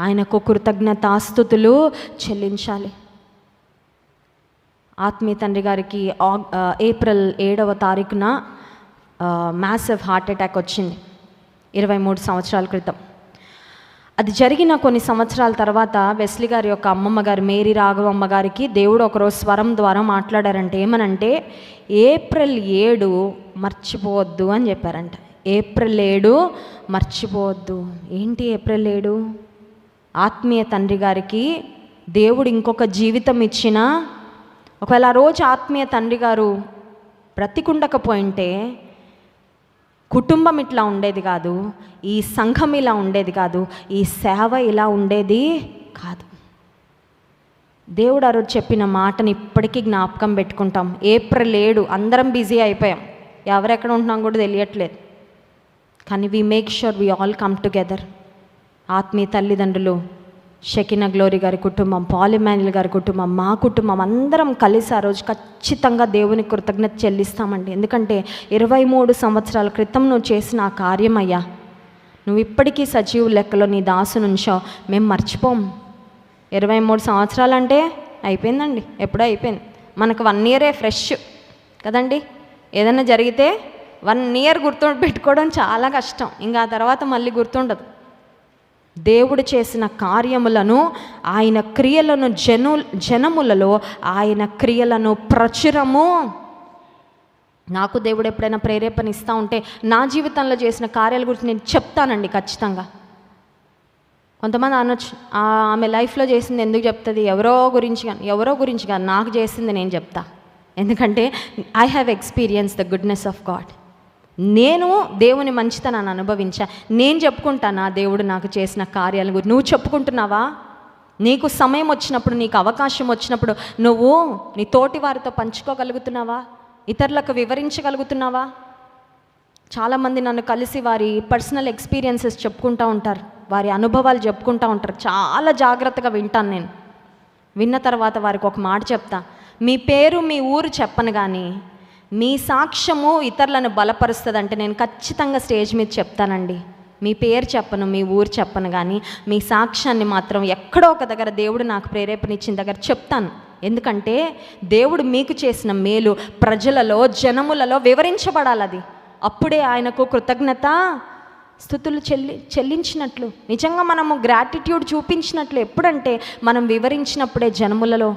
ఆయనకు కృతజ్ఞతాస్థుతులు చెల్లించాలి. ఆత్మీయ తండ్రి గారికి ఆగ్- ఏప్రిల్ ఏడవ తారీఖున మ్యాసివ్ హార్ట్ అటాక్ వచ్చింది ఇరవై మూడు సంవత్సరాల క్రితం. అది జరిగిన కొన్ని సంవత్సరాల తర్వాత వెస్లీ గారి యొక్క అమ్మమ్మ గారు మేరీ రాఘవమ్మ గారికి దేవుడు ఒకరోజు స్వరం ద్వారా మాట్లాడారంటే ఏమనంటే ఏప్రిల్ ఏడు మర్చిపోవద్దు అని చెప్పారంట. ఏప్రిల్ ఏడు మర్చిపోవద్దు. ఏంటి ఏప్రిల్ ఏడు? ఆత్మీయ తండ్రి గారికి దేవుడు ఇంకొక జీవితం ఇచ్చిన ఒకవేళ ఆ రోజు ఆత్మీయ తండ్రి గారు బ్రతికుండకపోయింటే కుటుంబం ఇట్లా ఉండేది కాదు ఈ సంఘం ఇలా ఉండేది కాదు ఈ సేవ ఇలా ఉండేది కాదు. దేవుడు ఆ రోజు చెప్పిన మాటని ఇప్పటికీ జ్ఞాపకం పెట్టుకుంటాం. ఏప్రిల్ ఏడు అందరం బిజీ అయిపోయాం. ఎవరెక్కడ ఉంటున్నాం కూడా తెలియట్లేదు. కానీ we make sure we all come together ఆత్మీయ తల్లిదండ్రులు షకిన గ్లోరీ గారి కుటుంబం పాలిమాన్యుల్ గారి కుటుంబం మా కుటుంబం అందరం కలిసి ఆ రోజు ఖచ్చితంగా దేవుని కృతజ్ఞత చెల్లిస్తామండి. ఎందుకంటే ఇరవై మూడు సంవత్సరాల క్రితం నువ్వు చేసిన ఆ కార్యం అయ్యా. నువ్వు ఇప్పటికీ సజీవు లెక్కలో నీ దాసు నుంచో మేము మర్చిపోం. ఇరవై మూడు సంవత్సరాలు అంటే అయిపోయిందండి. ఎప్పుడో అయిపోయింది. మనకు వన్ ఇయరే ఫ్రెష్ కదండి. ఏదైనా జరిగితే వన్ ఇయర్ గుర్తు పెట్టుకోవడం చాలా కష్టం. ఇంకా ఆ తర్వాత మళ్ళీ గుర్తుండదు. దేవుడు చేసిన కార్యములను ఆయన క్రియలను జను జనములలో ఆయన క్రియలను ప్రచురము. నాకు దేవుడు ఎప్పుడైనా ప్రేరేపణ ఇస్తూ ఉంటే నా జీవితంలో చేసిన కార్యాల గురించి నేను చెప్తానండి ఖచ్చితంగా. కొంతమంది అనొచ్చు ఆమె లైఫ్లో చేసింది ఎందుకు చెప్తుంది? ఎవరో గురించి కానీ ఎవరో గురించి కానీ నాకు చేసింది నేను చెప్తా. ఎందుకంటే I have experience the goodness of God నేను దేవుని మంచితనాన్ని అనుభవించా. నేను చెప్పుకుంటానా దేవుడు నాకు చేసిన కార్యాల గురించి. నువ్వు చెప్పుకుంటున్నావా? నీకు సమయం వచ్చినప్పుడు నీకు అవకాశం వచ్చినప్పుడు నువ్వు నీ తోటి వారితో పంచుకోగలుగుతున్నావా? ఇతరులకు వివరించగలుగుతున్నావా? చాలామంది నన్ను కలిసి వారి పర్సనల్ ఎక్స్పీరియన్సెస్ చెప్పుకుంటూ ఉంటారు. వారి అనుభవాలు చెప్పుకుంటూ ఉంటారు. చాలా జాగ్రత్తగా వింటాను నేను. విన్న తర్వాత వారికి ఒక మాట చెప్తా. మీ పేరు మీ ఊరు చెప్పను కానీ మీ సాక్ష్యము ఇతరులను బలపరుస్తుంది అంటే నేను ఖచ్చితంగా స్టేజ్ మీద చెప్తానండి. మీ పేరు చెప్పను మీ ఊరు చెప్పను కానీ మీ సాక్ష్యాన్ని మాత్రం ఎక్కడో ఒక దగ్గర దేవుడు నాకు ప్రేరేపణిచ్చిన దగ్గర చెప్తాను. ఎందుకంటే దేవుడు మీకు చేసిన మేలు ప్రజలలో జనములలో వివరించబడాలి అది అప్పుడే ఆయనకు కృతజ్ఞత స్థుతులు చెల్లి చెల్లించినట్లు నిజంగా మనము గ్రాటిట్యూడ్ చూపించినట్లు ఎప్పుడంటే మనం వివరించినప్పుడే జనములలో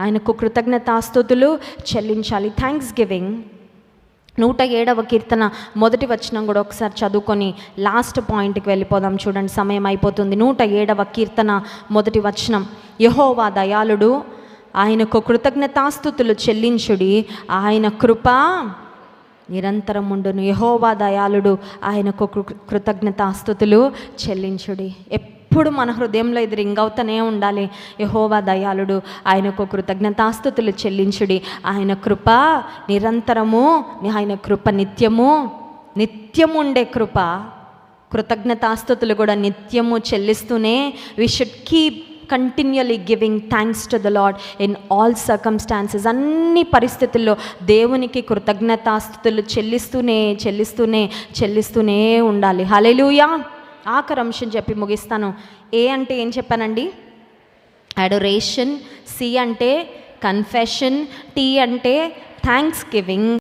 ఆయనకు కృతజ్ఞతాస్థుతులు చెల్లించాలి. థ్యాంక్స్ గివింగ్ నూట ఏడవ కీర్తన మొదటి వచనం కూడా ఒకసారి చదువుకొని లాస్ట్ పాయింట్కి వెళ్ళిపోదాం చూడండి. సమయం అయిపోతుంది. నూట ఏడవ కీర్తన మొదటి వచనం. యహోవా దయాళుడు ఆయనకు కృతజ్ఞతాస్థుతులు చెల్లించుడి. ఆయన కృప నిరంతరం ఉండును. యహోవా దయాళుడు ఆయనకు కృ- కృతజ్ఞతాస్థుతులు చెల్లించుడి. ఎప్పుడు మన హృదయంలో ఇది రింగ్ అవుతూనే ఉండాలి. యహోవా దయాళుడు ఆయనకు కృతజ్ఞతాస్థుతులు చెల్లించుడి. ఆయన కృప నిరంతరము ఆయన కృప నిత్యము నిత్యము ఉండే కృప. కృతజ్ఞతాస్థుతులు కూడా నిత్యము చెల్లిస్తూనే we should keep continuously giving thanks to the lord in all circumstances అన్ని పరిస్థితుల్లో దేవునికి కృతజ్ఞతాస్థుతులు చెల్లిస్తూనే చెల్లిస్తూనే చెల్లిస్తూనే ఉండాలి. హలెలుయా ఆఖరి అంశం చెప్పి ముగిస్తాను. ఏ అంటే ఏం చెప్పానండి? అడొరేషన్ సి అంటే కన్ఫెషన్ టీ అంటే థ్యాంక్స్ గివింగ్